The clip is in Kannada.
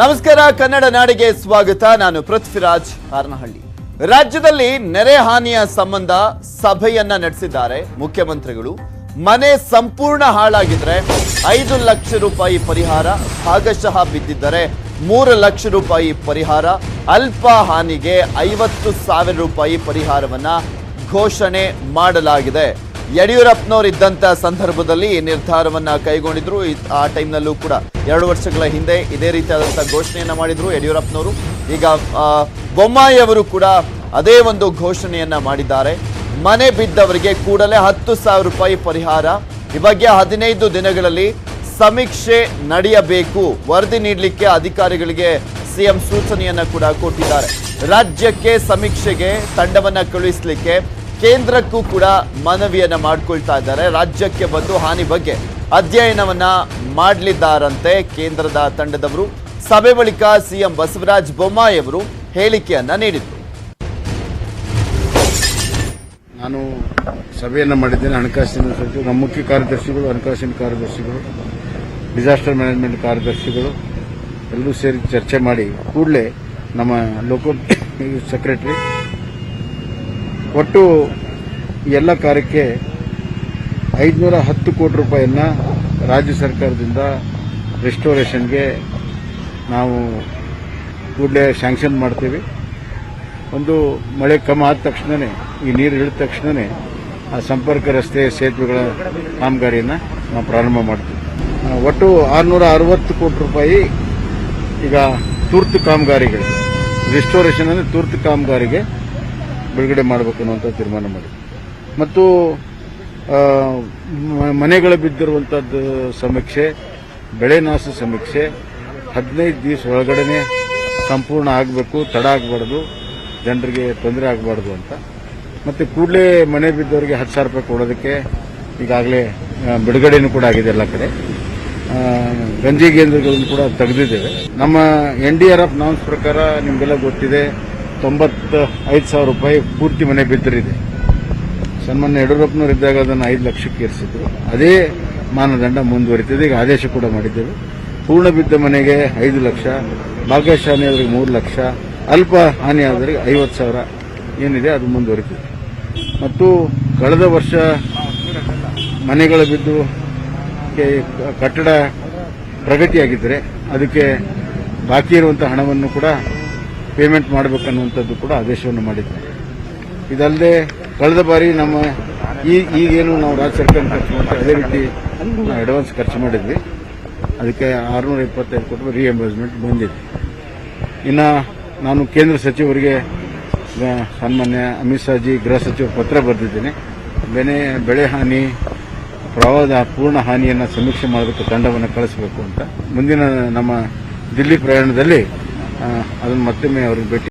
ನಮಸ್ಕಾರ, ಕನ್ನಡ ನಾಡಿಗೆ ಸ್ವಾಗತ. ನಾನು ಪೃಥ್ವಿರಾಜ್ ಹಾರನಹಳ್ಳಿ. ರಾಜ್ಯದಲ್ಲಿ ನೆರೆ ಹಾನಿಯ ಸಂಬಂಧ ಸಭೆಯನ್ನ ನಡೆಸಿದ್ದಾರೆ ಮುಖ್ಯಮಂತ್ರಿಗಳು. ಮನೆ ಸಂಪೂರ್ಣ ಹಾಳಾಗಿದ್ರೆ ಐದು ಲಕ್ಷ ರೂಪಾಯಿ ಪರಿಹಾರ, ಭಾಗಶಃ ಬಿದ್ದಿದ್ದರೆ ಮೂರು ಲಕ್ಷ ರೂಪಾಯಿ ಪರಿಹಾರ, ಅಲ್ಪ ಹಾನಿಗೆ ಐವತ್ತು ಸಾವಿರ ರೂಪಾಯಿ ಪರಿಹಾರವನ್ನ ಘೋಷಣೆ ಮಾಡಲಾಗಿದೆ. ಯಡಿಯೂರಪ್ಪನವರು ಇದ್ದಂತ ಸಂದರ್ಭದಲ್ಲಿ ಈ ನಿರ್ಧಾರವನ್ನ ಕೈಗೊಂಡಿದ್ರು. ಆ ಟೈಮ್ನಲ್ಲೂ ಕೂಡ ಎರಡು ವರ್ಷಗಳ ಹಿಂದೆ ಇದೇ ರೀತಿಯಾದಂಥ ಘೋಷಣೆಯನ್ನ ಮಾಡಿದ್ರು ಯಡಿಯೂರಪ್ಪನವರು. ಈಗ ಬೊಮ್ಮಾಯಿ ಅವರು ಕೂಡ ಅದೇ ಒಂದು ಘೋಷಣೆಯನ್ನ ಮಾಡಿದ್ದಾರೆ. ಮನೆ ಬಿದ್ದವರಿಗೆ ಕೂಡಲೇ ಹತ್ತು ಸಾವಿರ ರೂಪಾಯಿ ಪರಿಹಾರ. ಈ ಬಗ್ಗೆ ಹದಿನೈದು ದಿನಗಳಲ್ಲಿ ಸಮೀಕ್ಷೆ ನಡೆಯಬೇಕು. ವರದಿ ನೀಡಲಿಕ್ಕೆ ಅಧಿಕಾರಿಗಳಿಗೆ ಸಿಎಂ ಸೂಚನೆಯನ್ನ ಕೂಡ ಕೊಟ್ಟಿದ್ದಾರೆ. ರಾಜ್ಯಕ್ಕೆ ಸಮೀಕ್ಷೆಗೆ ತಂಡವನ್ನ ಕಳುಹಿಸಲಿಕ್ಕೆ ಕೇಂದ್ರಕ್ಕೂ ಕೂಡ ಮನವಿಯನ್ನ ಮಾಡ್ಕೊಳ್ತಾ ಇದ್ದಾರೆ. ರಾಜ್ಯಕ್ಕೆ ಬಂದು ಹಾನಿ ಬಗ್ಗೆ ಅಧ್ಯಯನವನ್ನ ಮಾಡಲಿದ್ದಾರಂತೆ ಕೇಂದ್ರದ ತಂಡದವರು. ಸಭೆ ಬಳಿಕ ಸಿಎಂ ಬಸವರಾಜ ಬೊಮ್ಮಾಯಿ ಅವರು ಹೇಳಿಕೆಯನ್ನ ನೀಡಿದರು. ನಾನು ಸಭೆಯನ್ನು ಮಾಡಿದ್ದೇನೆ. ಹಣಕಾಸಿನ ಸಚಿವರು, ನಮ್ಮ ಮುಖ್ಯ ಕಾರ್ಯದರ್ಶಿಗಳು, ಹಣಕಾಸಿನ ಕಾರ್ಯದರ್ಶಿಗಳು, ಡಿಸಾಸ್ಟರ್ ಮ್ಯಾನೇಜ್ಮೆಂಟ್ ಕಾರ್ಯದರ್ಶಿಗಳು ಎಲ್ಲರೂ ಸೇರಿ ಚರ್ಚೆ ಮಾಡಿ ಕೂಡಲೇ ನಮ್ಮ ಲೋಕಲ್ ಸೆಕ್ರೆಟರಿ ಒಟ್ಟು ಎಲ್ಲ ಕಾರ್ಯಕ್ಕೆ ಐದುನೂರ ಹತ್ತು ಕೋಟಿ ರೂಪಾಯಿಯನ್ನ ರಾಜ್ಯ ಸರ್ಕಾರದಿಂದ ರೆಸ್ಟೋರೇಷನ್ಗೆ ನಾವು ಕೂಡಲೇ ಶಾಂಕ್ಷನ್ ಮಾಡ್ತೀವಿ. ಒಂದು ಮಳೆ ಕಮ್ಮಿ ಆದ ತಕ್ಷಣನೇ, ಈ ನೀರು ಇಳಿದ ತಕ್ಷಣನೇ ಆ ಸಂಪರ್ಕ ರಸ್ತೆ ಸೇತುವೆಗಳ ಕಾಮಗಾರಿಯನ್ನು ನಾವು ಪ್ರಾರಂಭ ಮಾಡ್ತೀವಿ. ಒಟ್ಟು ಆರುನೂರ ಅರವತ್ತು ಕೋಟಿ ರೂಪಾಯಿ ಈಗ ತುರ್ತು ಕಾಮಗಾರಿಗೆ ರೆಸ್ಟೋರೇಷನ್ ಅಂದರೆ ತುರ್ತು ಕಾಮಗಾರಿಗೆ ಬಿಡುಗಡೆ ಮಾಡಬೇಕು ಅನ್ನುವಂಥ ತೀರ್ಮಾನ ಮಾಡಿ. ಮತ್ತು ಮನೆಗಳ ಬಿದ್ದಿರುವಂಥದ್ದು ಸಮೀಕ್ಷೆ, ಬೆಳೆ ನಾಶ ಸಮೀಕ್ಷೆ, ಹದಿನೈದು ದಿವಸ ಒಳಗಡೆನೆ ಸಂಪೂರ್ಣ ಆಗಬೇಕು, ತಡ ಆಗಬಾರ್ದು, ಜನರಿಗೆ ತೊಂದರೆ ಆಗಬಾರ್ದು ಅಂತ. ಮತ್ತು ಕೂಡಲೇ ಮನೆ ಬಿದ್ದವರಿಗೆ ಹತ್ತು ಸಾವಿರ ರೂಪಾಯಿ ಕೊಡೋದಕ್ಕೆ ಈಗಾಗಲೇ ಬಿಡುಗಡೆನೂ ಕೂಡ ಆಗಿದೆ ಎಲ್ಲ ಕಡೆ. ಗಂಜಿ ಕೇಂದ್ರಗಳನ್ನು ಕೂಡ ತೆಗೆದಿದ್ದೇವೆ. ನಮ್ಮ N D R F norms ಪ್ರಕಾರ ನಿಮಗೆಲ್ಲ ಗೊತ್ತಿದೆ. ತೊಂಬತ್ತ ಐದು ಸಾವಿರ ರೂಪಾಯಿ ಪೂರ್ತಿ ಮನೆ ಬಿದ್ದರಿದೆ ಸನ್ಮಾನ್ಯ ಯಡಿಯೂರಪ್ಪನವರು ಇದ್ದಾಗ ಅದನ್ನು ಐದು ಲಕ್ಷಕ್ಕೆ ಏರಿಸಿದ್ರು. ಅದೇ ಮಾನದಂಡ ಮುಂದುವರಿತಿದೆ, ಈಗ ಆದೇಶ ಕೂಡ ಮಾಡಿದ್ದೇವೆ. ಪೂರ್ಣ ಬಿದ್ದ ಮನೆಗೆ ಐದು ಲಕ್ಷ ಭಾಗಶಃ ಹಾನಿ ಆದವರಿಗೆ ಮೂರು ಲಕ್ಷ, ಅಲ್ಪ ಹಾನಿ ಐವತ್ತು ಸಾವಿರ ಏನಿದೆ ಅದು ಮುಂದುವರಿತಿದೆ. ಮತ್ತು ಕಳೆದ ವರ್ಷ ಮನೆಗಳು ಬಿದ್ದು ಕಟ್ಟಡ ಪ್ರಗತಿಯಾಗಿದ್ದರೆ ಅದಕ್ಕೆ ಬಾಕಿ ಇರುವಂತಹ ಹಣವನ್ನು ಕೂಡ ಪೇಮೆಂಟ್ ಮಾಡಬೇಕನ್ನುವಂಥದ್ದು ಕೂಡ ಆದೇಶವನ್ನು ಮಾಡಿದ್ದಾರೆ. ಇದಲ್ಲದೆ ಕಳೆದ ಬಾರಿ ನಮ್ಮ ಈ ಈಗೇನು ನಾವು ರಾಜ್ಯ ಸರ್ಕಾರ ಖರ್ಚು ಮಾಡ್ತೀವಿ ಅದೇ ರೀತಿ ಅಡ್ವಾನ್ಸ್ ಖರ್ಚು ಮಾಡಿದ್ವಿ. ಅದಕ್ಕೆ ಆರುನೂರ ಇಪ್ಪತ್ತೈದು ಕೋಟಿ ರಿಎಂಬರ್ಸ್ಮೆಂಟ್ ಬಂದಿದೆ. ಇನ್ನು ನಾನು ಕೇಂದ್ರ ಸಚಿವರಿಗೆ ಸನ್ಮಾನ್ಯ ಅಮಿತ್ ಶಾಜಿ ಗೃಹ ಸಚಿವ ಪತ್ರ ಬರೆದಿದ್ದೇನೆ. ಬೆನೆ, ಬೆಳೆ ಹಾನಿ ಪ್ರವಾಹದ ಪೂರ್ಣ ಹಾನಿಯನ್ನು ಸಮೀಕ್ಷೆ ಮಾಡಬೇಕು, ತಂಡವನ್ನು ಕಳಿಸಬೇಕು ಅಂತ. ಮುಂದಿನ ನಮ್ಮ ದಿಲ್ಲಿ ಪ್ರಯಾಣದಲ್ಲಿ ಅದನ್ನು ಮತ್ತೊಮ್ಮೆ ಅವ್ರಿಗೆ ಭೇಟಿ